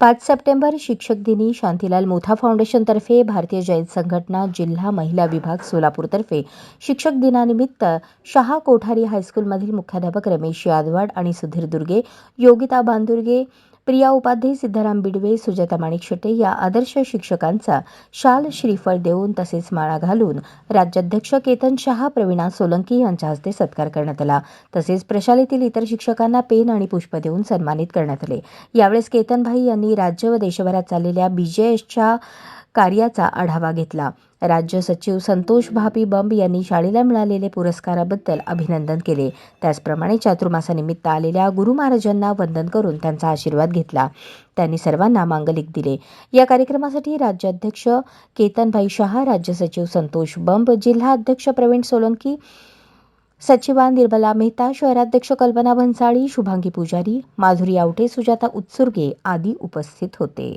पाच सप्टेंबर शिक्षक दिनी शांतीलाल मोथा फाउंडेशनतर्फे भारतीय जैन संघटना जिल्हा महिला विभाग सोलापूरतर्फे शिक्षक दिनानिमित्त शहा कोठारी हायस्कूलमधील मुख्याध्यापक रमेश यादवाड आणि सुधीर दुर्गे योगिता बांदुर्गे प्रिया उपाध्ये सिद्धाराम बिडवे सुजाता माणिक शेटे या आदर्श शिक्षकांचा शाल श्रीफळ देऊन तसेच माळा घालून राज्याध्यक्ष केतन शहा प्रवीणा सोलंकी यांच्या हस्ते सत्कार करण्यात आला. तसेच प्रशालेतील इतर शिक्षकांना पेन आणि पुष्प देऊन सन्मानित करण्यात आले. यावेळेस केतनभाई यांनी राज्य व देशभरात चाललेल्या बीजेएसच्या कार्याचा आढावा घेतला. राज्य सचिव संतोष भापी बंब यांनी शाळेला मिळालेले पुरस्काराबद्दल अभिनंदन केले. त्याचप्रमाणे चातुर्मासानिमित्त आलेल्या गुरु महाराजांना वंदन करून त्यांचा आशीर्वाद घेतला. त्यांनी सर्वांना मांगलिक दिले. या कार्यक्रमासाठी राज्याध्यक्ष केतनभाई शहा राज्य सचिव संतोष बंब जिल्हा अध्यक्ष प्रवीण सोलंकी सचिवा निर्मला मेहता शहराध्यक्ष कल्पना भन्साळी शुभांगी पुजारी माधुरी आवटे सुजाता उत्सुर्गे आदी उपस्थित होते.